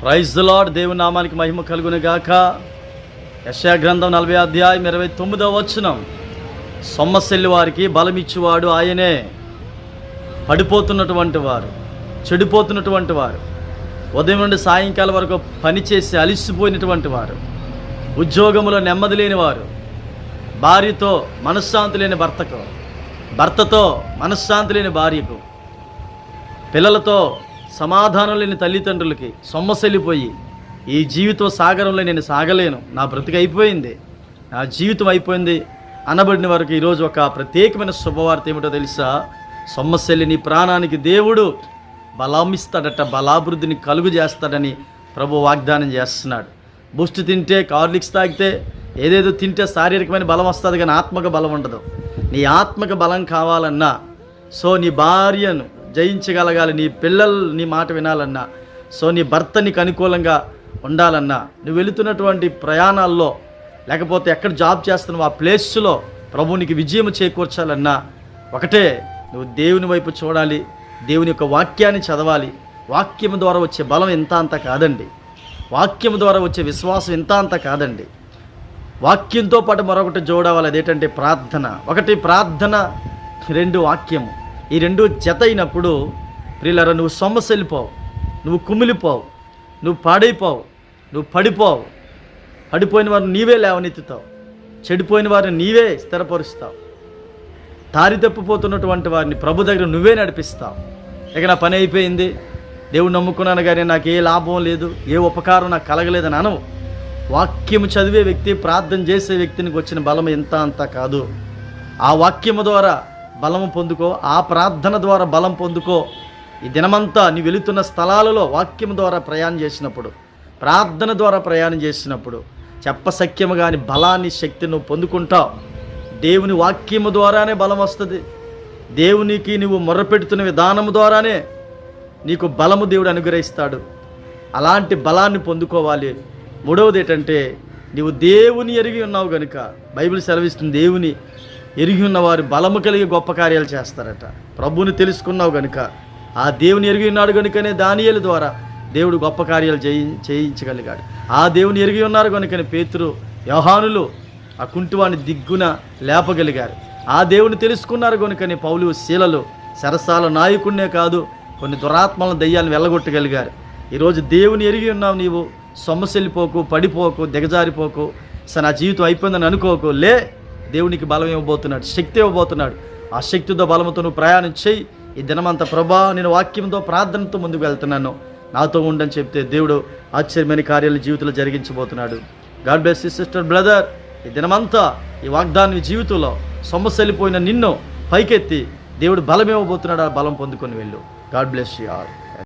Praise lord దేవుని నామానికి మహిమ కలుగును గాక యశా గ్రంథం నలభై అధ్యాయం ఇరవై తొమ్మిదవ వచనం. సొమ్మశెల్లి వారికి బలమిచ్చువాడు ఆయనే. పడిపోతున్నటువంటి వారు చెడిపోతున్నటువంటి వారు ఉదయం నుండి సాయంకాలం వరకు పనిచేసి అలిసిపోయినటువంటి వారు ఉద్యోగంలో నెమ్మది లేని వారు భార్యతో మనశ్శాంతి లేని భర్తకు భర్తతో మనశ్శాంతి లేని భార్యకు పిల్లలతో సమాధానం లేని తల్లిదండ్రులకి సొమ్మసెల్లిపోయి ఈ జీవితం సాగరంలో నేను సాగలేను. నా బ్రతికి అయిపోయింది. నా జీవితం అయిపోయింది. అనబడిన వారికి ఈరోజు ఒక ప్రత్యేకమైన శుభవార్త ఏమిటో తెలుసా? సొమ్మశల్లి నీ ప్రాణానికి దేవుడు బలామిస్తాడట బలాభివృద్ధిని కలుగు చేస్తాడని ప్రభు వాగ్దానం చేస్తున్నాడు. బూస్ట్ తింటే కార్లిక్స్ తాగితే ఏదేదో తింటే శారీరకమైన బలం వస్తుంది కానీ ఆత్మక బలం ఉండదు. నీ ఆత్మక బలం కావాలన్నా సో నీ భార్యను జయించగలగాలి. నీ పిల్లలు నీ మాట వినాలన్నా సో నీ భర్త నీకు అనుకూలంగా ఉండాలన్నా నువ్వు వెళుతున్నటువంటి ప్రయాణాల్లో లేకపోతే ఎక్కడ జాబ్ చేస్తున్నావు ఆ ప్లేస్లో ప్రభు నీకు విజయం చేకూర్చాలన్నా ఒకటే నువ్వు దేవుని వైపు చూడాలి దేవుని యొక్క వాక్యాన్ని చదవాలి. వాక్యం ద్వారా వచ్చే బలం ఇంత అంత కాదండి. వాక్యం ద్వారా వచ్చే విశ్వాసం ఇంత అంత కాదండి. వాక్యంతో పాటు మరొకటి చూడవాలి అదేంటంటే ప్రార్థన. ఒకటి ప్రార్థన రెండు వాక్యము. ఈ రెండు జత అయినప్పుడు ప్రియులరా నువ్వు సొమ్మసెల్లిపోవు నువ్వు కుమిలిపోవు నువ్వు పాడైపోవు నువ్వు పడిపోవు. పడిపోయిన వారిని నీవే లేవనెత్తుతావు చెడిపోయిన వారిని నీవే స్థిరపరుస్తావు. దారి తప్పిపోతున్నటువంటి వారిని ప్రభు దగ్గర నువ్వే నడిపిస్తావు. ఇక నా పని అయిపోయింది. దేవుడు నమ్ముకున్నాను కానీ నాకు ఏ లాభం లేదు ఏ ఉపకారం నాకు కలగలేదని అనవు. వాక్యము చదివే వ్యక్తి ప్రార్థన చేసే వ్యక్తినికి వచ్చిన బలం ఎంత అంత కాదు. ఆ వాక్యము ద్వారా బలము పొందుకో ఆ ప్రార్థన ద్వారా బలం పొందుకో. ఈ దినమంతా నీ వెళుతున్న స్థలాలలో వాక్యం ద్వారా ప్రయాణం చేసినప్పుడు ప్రార్థన ద్వారా ప్రయాణం చేసినప్పుడు చెప్పసఖ్యము కాని బలాన్ని శక్తిని నువ్వు పొందుకుంటావు. దేవుని వాక్యము ద్వారానే బలం వస్తుంది. దేవునికి నువ్వు మొర్రపెడుతున్న విధానము ద్వారానే నీకు బలము దేవుడు అనుగ్రహిస్తాడు. అలాంటి బలాన్ని పొందుకోవాలి. మూడవది ఏంటంటే నీవు దేవుని ఎరిగి ఉన్నావు కనుక బైబిల్ సెలవిస్తుంది దేవుని ఎరిగి ఉన్నవారు బలము కలిగి గొప్ప కార్యాలు చేస్తారట. ప్రభువుని తెలుసుకున్నావు గనుక ఆ దేవుని ఎరిగి ఉన్నాడు గనుకనే దానియేలు ద్వారా దేవుడు గొప్ప కార్యాలు చేయి చేయించగలిగాడు. ఆ దేవుని ఎరిగి ఉన్నారు కనుకనే పేతురు వ్యవహానులు ఆ కుంటివాణ్ణి దిగ్గున లేపగలిగారు. ఆ దేవుని తెలుసుకున్నారు కనుకనే పౌలు శీలలు సరసాల నాయకుడినే కాదు కొన్ని దురాత్మల దయ్యాన్ని వెళ్ళగొట్టగలిగారు. ఈరోజు దేవుని ఎరిగి ఉన్నావు నీవు సొమ్మసెల్లిపోకు పడిపోకు దిగజారిపోకు సరే నా జీవితం అయిపోయిందని అనుకోకు లే దేవునికి బలం ఇవ్వబోతున్నాడు శక్తి ఇవ్వబోతున్నాడు. ఆ శక్తితో బలంతో నువ్వు ప్రయాణం చేయి. ఈ దినమంతా ప్రభా నేను వాక్యంతో ప్రార్థనతో ముందుకు వెళ్తున్నాను. నాతో ఉండని చెప్తే దేవుడు ఆశ్చర్యమైన కార్యాలు జీవితంలో జరిగించబోతున్నాడు. గాడ్ బ్లెస్ సిస్టర్ బ్రదర్ ఈ దినమంతా ఈ వాగ్దానం జీవితంలో సొమ్మసెల్లిపోయిన నిన్ను పైకెత్తి దేవుడు బలం ఇవ్వబోతున్నాడు ఆ బలం పొందుకొని వెళ్ళు. God bless you are